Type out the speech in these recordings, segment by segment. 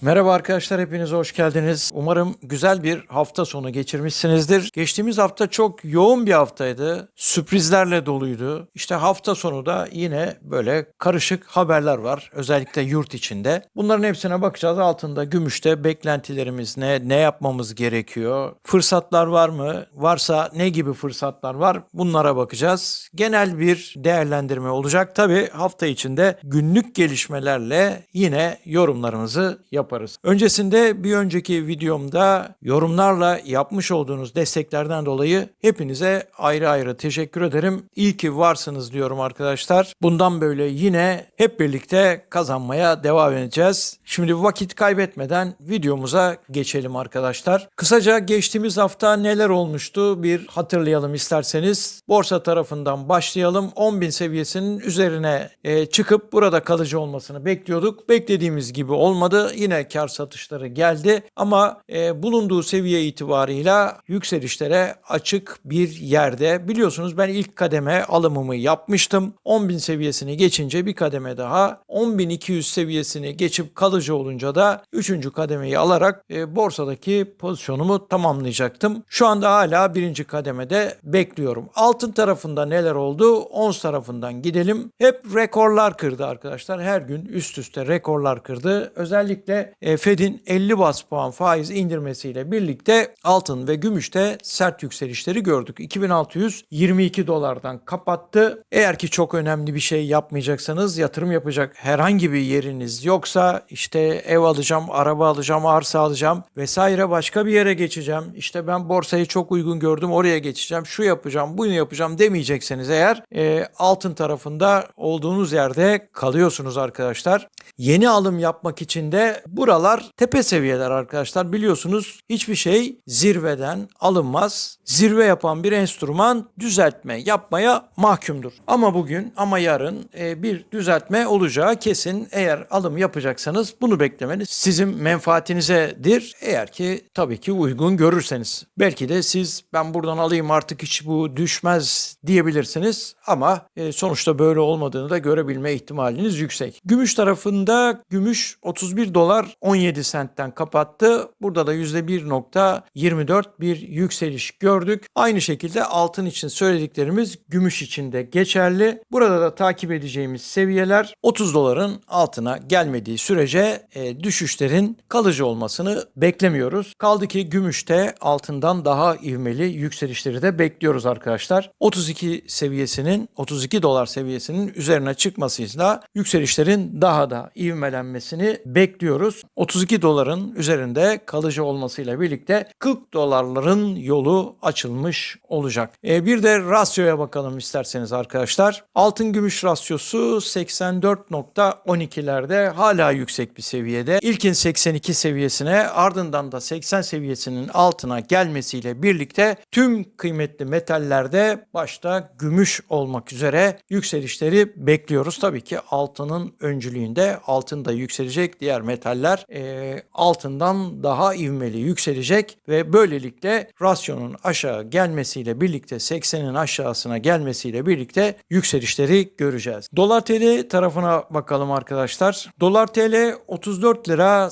Merhaba arkadaşlar hepiniz hoş geldiniz. Umarım güzel bir hafta sonu geçirmişsinizdir. Geçtiğimiz hafta çok yoğun bir haftaydı. Sürprizlerle doluydu. İşte hafta sonu da yine böyle karışık haberler var. Özellikle yurt içinde. Bunların hepsine bakacağız. Altında gümüşte beklentilerimiz ne? Ne yapmamız gerekiyor? Fırsatlar var mı? Varsa ne gibi fırsatlar var? Bunlara bakacağız. Genel bir değerlendirme olacak. Tabii hafta içinde günlük gelişmelerle yine yorumlarımızı yaparız. Öncesinde bir önceki videomda yorumlarla yapmış olduğunuz desteklerden dolayı hepinize ayrı ayrı teşekkür ederim. İyi ki varsınız diyorum arkadaşlar. Bundan böyle yine hep birlikte kazanmaya devam edeceğiz. Şimdi vakit kaybetmeden videomuza geçelim arkadaşlar. Kısaca geçtiğimiz hafta neler olmuştu bir hatırlayalım isterseniz. Borsa tarafından başlayalım. 10.000 seviyesinin üzerine e, çıkıp burada kalıcı olmasını bekliyorduk. Beklediğimiz gibi olmadı. Yine kar satışları geldi ama e, bulunduğu seviye itibarıyla yükselişlere açık bir yerde. Biliyorsunuz ben ilk kademe alımımı yapmıştım. 10.000 seviyesini geçince bir kademe daha 10.200 seviyesini geçip kalıcı olunca da 3. kademeyi alarak e, borsadaki pozisyonumu tamamlayacaktım. Şu anda hala birinci kademede bekliyorum. Altın tarafında neler oldu? Ons tarafından gidelim. Hep rekorlar kırdı arkadaşlar. Her gün üst üste rekorlar kırdı. Özellikle e, Fed'in 50 bas puan faiz indirmesiyle birlikte altın ve gümüşte sert yükselişleri gördük. 2622 dolardan kapattı. Eğer ki çok önemli bir şey yapmayacaksanız yatırım yapacak herhangi bir yeriniz yoksa işte ev alacağım, araba alacağım, arsa alacağım vesaire başka bir yere geçeceğim. İşte ben borsayı çok uygun gördüm oraya geçeceğim, şu yapacağım, bunu yapacağım demeyecekseniz eğer e, altın tarafında olduğunuz yerde kalıyorsunuz arkadaşlar. Yeni alım yapmak için de buralar tepe seviyeler arkadaşlar. Biliyorsunuz hiçbir şey zirveden alınmaz. Zirve yapan bir enstrüman düzeltme yapmaya mahkumdur. Ama bugün ama yarın e, bir düzeltme olacağı kesin. Eğer alım yapacaksanız bunu beklemeniz sizin menfaatinizedir. Eğer ki tabii ki uygun görürseniz. Belki de siz ben buradan alayım artık hiç bu düşmez diyebilirsiniz. Ama e, sonuçta böyle olmadığını da görebilme ihtimaliniz yüksek. Gümüş tarafında gümüş 31 dolar 17 sentten kapattı. Burada da %1.24 bir yükseliş gördük. Aynı şekilde altın için söylediklerimiz gümüş için de geçerli. Burada da takip edeceğimiz seviyeler 30 doların altına gelmediği sürece e, düşüşlerin kalıcı olmasını beklemiyoruz. Kaldı ki gümüşte altından daha ivmeli yükselişleri de bekliyoruz arkadaşlar. 32 seviyesinin 32 dolar seviyesinin üzerine çıkmasıyla yükselişlerin daha da ivmelenmesini bekliyoruz. 32 doların üzerinde kalıcı olmasıyla birlikte 40 dolarların yolu açılmış olacak. E, bir de rasyoya bakalım isterseniz arkadaşlar. Altın gümüş rasyosu 84.12'lerde hala yüksek bir seviyede. İlkin 82 seviyesine ardından da 80 seviyesinin altına gelmesiyle birlikte tüm kıymetli metallerde başta gümüş olmak üzere yükselişleri bekliyoruz. Tabii ki altının öncülüğünde altın da yükselecek diğer metaller e, altından daha ivmeli yükselecek ve böylelikle rasyonun aşağı gelmesiyle birlikte 80'in aşağısına gelmesiyle birlikte yükselişleri göreceğiz. Dolar TL tarafına bakalım arkadaşlar. Dolar TL 34 lira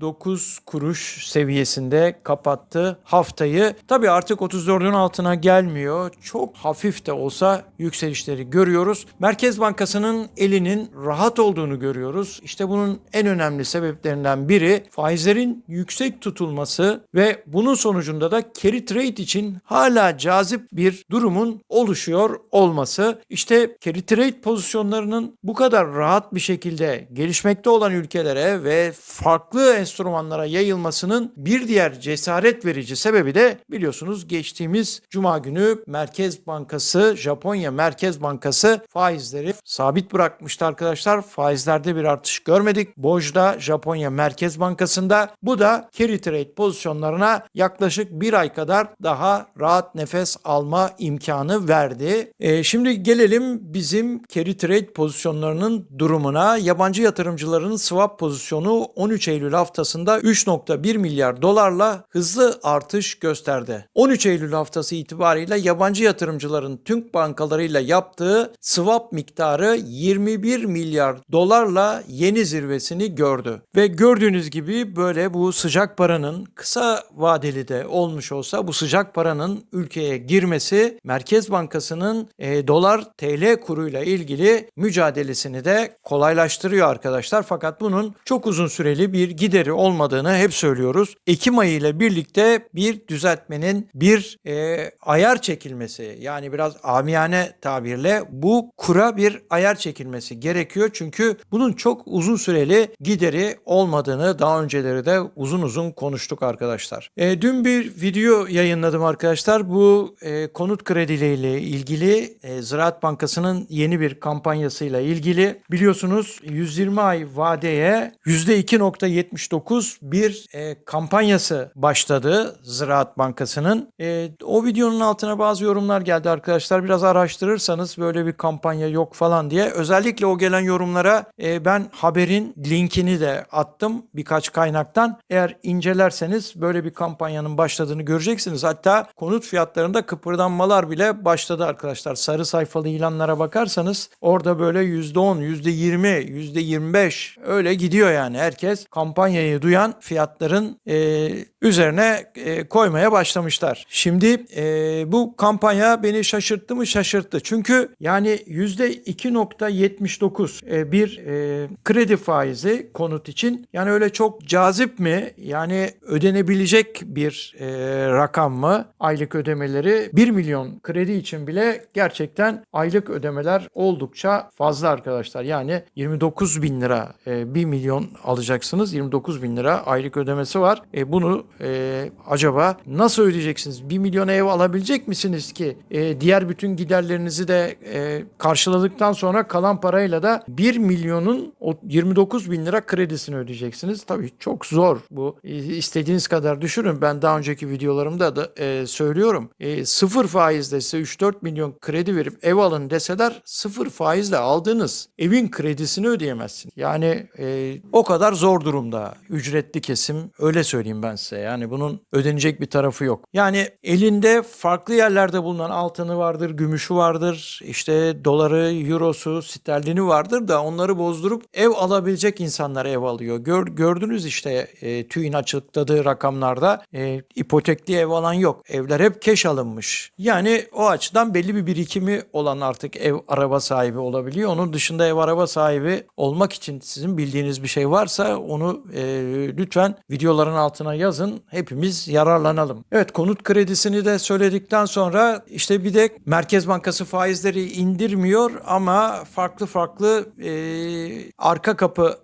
09 kuruş seviyesinde kapattı haftayı. Tabii artık 34'ün altına gelmiyor. Çok hafif de olsa yükselişleri görüyoruz. Merkez Bankası'nın elinin rahat olduğunu görüyoruz. İşte bunun en önemli sebeplerinden biri faizlerin yüksek tutulması ve bunun sonucunda da carry trade için hala cazip bir durumun oluşuyor olması. İşte carry trade pozisyonlarının bu kadar rahat bir şekilde gelişmekte olan ülkelere ve farklı enstrümanlara yayılmasının bir diğer cesaret verici sebebi de biliyorsunuz geçtiğimiz cuma günü Merkez Bankası, Japonya Merkez Bankası faizleri sabit bırakmıştı arkadaşlar. Faizlerde bir artış görmedik. Bojda Japonya Merkez Bankası'nda bu da carry trade pozisyonlarına yaklaşık bir ay kadar daha rahat nefes alma imkanı verdi. Ee, şimdi gelelim bizim carry trade pozisyonlarının durumuna. Yabancı yatırımcıların swap pozisyonu 13 Eylül haftasında 3.1 milyar dolarla hızlı artış gösterdi. 13 Eylül haftası itibariyle yabancı yatırımcıların Türk bankalarıyla yaptığı swap miktarı 21 milyar dolarla yeni zirvesini gördü. Ve gördüğünüz gibi böyle bu sıcak paranın kısa vadeli de olmuş olsa bu sıcak paranın ülkeye girmesi Merkez Bankası'nın e, dolar TL kuruyla ilgili mücadelesini de kolaylaştırıyor arkadaşlar. Fakat bunun çok uzun süreli bir gideri olmadığını hep söylüyoruz. Ekim ayı ile birlikte bir düzeltmenin bir e, ayar çekilmesi yani biraz amiyane tabirle bu kura bir ayar çekilmesi gerekiyor. Çünkü bunun çok uzun süreli gideri olmadığını daha önceleri de uzun uzun konuştuk arkadaşlar. E, dün bir video yayınladım arkadaşlar. Bu e, konut kredileriyle ilgili e, Ziraat Bankası'nın yeni bir kampanyasıyla ilgili biliyorsunuz 120 ay vadeye %2.79 bir e, kampanyası başladı Ziraat Bankası'nın. E, o videonun altına bazı yorumlar geldi arkadaşlar. Biraz araştırırsanız böyle bir kampanya yok falan diye. Özellikle o gelen yorumlara e, ben haberin linkini de attım birkaç kaynaktan. Eğer incelerseniz böyle bir kampanyanın başladığını göreceksiniz. Hatta konut fiyatlarında kıpırdanmalar bile başladı arkadaşlar. Sarı sayfalı ilanlara bakarsanız orada böyle %10, %20, %25 öyle gidiyor yani. Herkes kampanyayı duyan fiyatların e, üzerine e, koymaya başlamışlar. Şimdi e, bu kampanya beni şaşırttı mı şaşırttı. Çünkü yani %2.79 e, bir e, kredi faizi konut için yani öyle çok cazip mi? Yani ödenebilecek bir e, rakam mı? Aylık ödemeleri 1 milyon kredi için bile gerçekten aylık ödemeler oldukça fazla arkadaşlar. Yani 29 bin lira e, 1 milyon alacaksınız. 29 bin lira aylık ödemesi var. E, bunu e, acaba nasıl ödeyeceksiniz? 1 milyon ev alabilecek misiniz ki? E, diğer bütün giderlerinizi de e, karşıladıktan sonra kalan parayla da 1 milyonun o 29 bin lira kredisini ödeyeceksiniz. Tabii çok zor bu. E, istediğiniz kadar düşünün. Ben daha önceki videolarımda da e, söylüyorum. E, sıfır faizle size 3-4 milyon kredi verip ev alın deseler sıfır faizle aldığınız evin kredisini ödeyemezsiniz. Yani e, o kadar zor durumda ücretli kesim öyle söyleyeyim ben size. Yani bunun ödenecek bir tarafı yok. Yani elinde farklı yerlerde bulunan altını vardır, gümüşü vardır, işte doları, eurosu, sterlini vardır da onları bozdurup ev alabilecek insanlar ev alıyor. Gör, gördünüz işte e, TÜİ'nin açıkladığı rakamlarda e, ipotekli ev alan yok. Evler hep keş alınmış. Yani o açıdan belli bir birikimi olan artık ev araba sahibi olabiliyor. Onun dışında ev araba sahibi olmak için sizin bildiğiniz bir şey varsa onu e, lütfen videoların altına yazın. Hepimiz yararlanalım. Evet konut kredisini de söyledikten sonra işte bir de Merkez Bankası faizleri indirmiyor ama farklı farklı e, arka kapı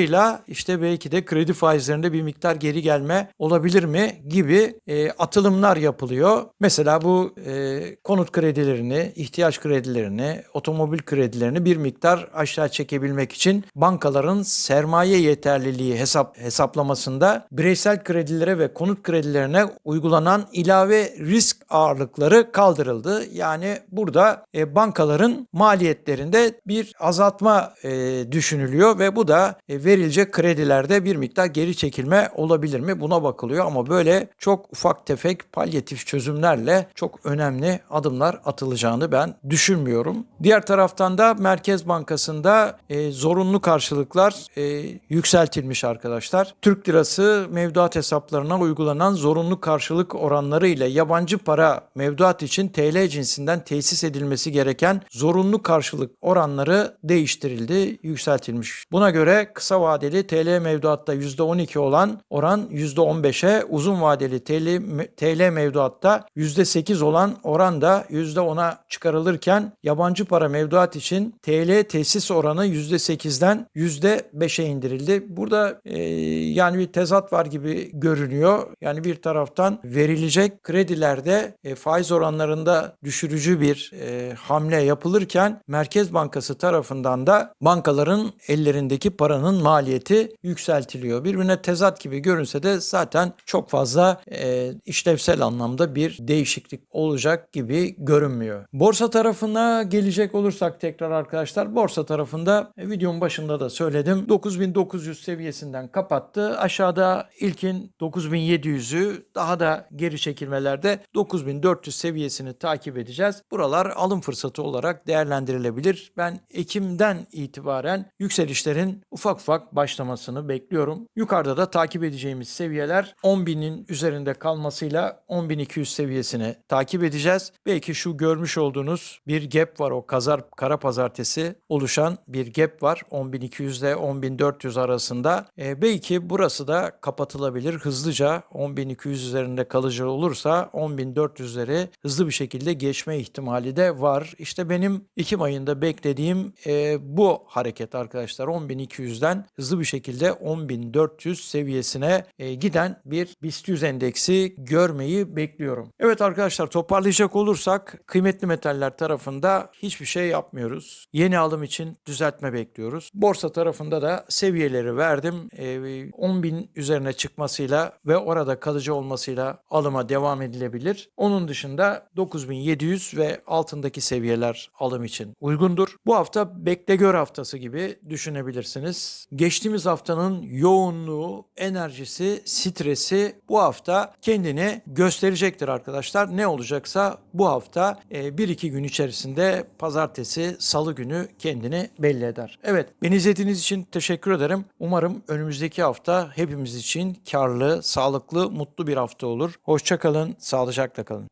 metotlarıyla işte belki de kredi faizlerinde bir miktar geri gelme olabilir mi gibi e, atılımlar yapılıyor. Mesela bu e, konut kredilerini, ihtiyaç kredilerini, otomobil kredilerini bir miktar aşağı çekebilmek için bankaların sermaye yeterliliği hesap hesaplamasında bireysel kredilere ve konut kredilerine uygulanan ilave risk ağırlıkları kaldırıldı. Yani burada e, bankaların maliyetlerinde bir azaltma e, düşünülüyor ve bu da e, verilecek kredilerde bir miktar geri çekilme olabilir mi? Buna bakılıyor ama böyle çok ufak tefek palyatif çözümlerle çok önemli adımlar atılacağını ben düşünmüyorum. Diğer taraftan da Merkez Bankası'nda e, zorunlu karşılıklar e, yükseltilmiş arkadaşlar. Türk lirası mevduat hesaplarına uygulanan zorunlu karşılık oranları ile yabancı para mevduat için TL cinsinden tesis edilmesi gereken zorunlu karşılık oranları değiştirildi, yükseltilmiş. Buna göre kısa vadeli TL mevduatta %12 olan oran %15'e, uzun vadeli TL, TL mevduatta %8 olan oran da %10'a çıkarılırken yabancı para mevduat için TL tesis oranı %8'den %5'e indirildi. Burada e, yani bir tezat var gibi görünüyor. Yani bir taraftan verilecek kredilerde e, faiz oranlarında düşürücü bir e, hamle yapılırken Merkez Bankası tarafından da bankaların ellerindeki paranın maliyeti yükseltiliyor. Birbirine tezat gibi görünse de zaten çok fazla e, işlevsel anlamda bir değişiklik olacak gibi görünmüyor. Borsa tarafına gelecek olursak tekrar arkadaşlar borsa tarafında e, videonun başında da söyledim 9900 seviyesinden kapattı. Aşağıda ilkin 9700'ü daha da geri çekilmelerde 9400 seviyesini takip edeceğiz. Buralar alım fırsatı olarak değerlendirilebilir. Ben Ekim'den itibaren yükselişlerin ufak ufak ufak başlamasını bekliyorum. Yukarıda da takip edeceğimiz seviyeler 10.000'in üzerinde kalmasıyla 10.200 seviyesini takip edeceğiz. Belki şu görmüş olduğunuz bir gap var o kazar kara pazartesi oluşan bir gap var 10.200 ile 10.400 arasında. E, belki burası da kapatılabilir hızlıca 10.200 üzerinde kalıcı olursa 10.400'leri hızlı bir şekilde geçme ihtimali de var. İşte benim Ekim ayında beklediğim e, bu hareket arkadaşlar 10.200'den hızlı bir şekilde 10.400 seviyesine e, giden bir BIST 100 endeksi görmeyi bekliyorum. Evet arkadaşlar toparlayacak olursak kıymetli metaller tarafında hiçbir şey yapmıyoruz. Yeni alım için düzeltme bekliyoruz. Borsa tarafında da seviyeleri verdim. E, 10.000 üzerine çıkmasıyla ve orada kalıcı olmasıyla alıma devam edilebilir. Onun dışında 9700 ve altındaki seviyeler alım için uygundur. Bu hafta bekle gör haftası gibi düşünebilirsiniz. Geçtiğimiz haftanın yoğunluğu, enerjisi, stresi bu hafta kendini gösterecektir arkadaşlar. Ne olacaksa bu hafta 1-2 gün içerisinde pazartesi, salı günü kendini belli eder. Evet, beni izlediğiniz için teşekkür ederim. Umarım önümüzdeki hafta hepimiz için karlı, sağlıklı, mutlu bir hafta olur. Hoşçakalın, sağlıcakla kalın.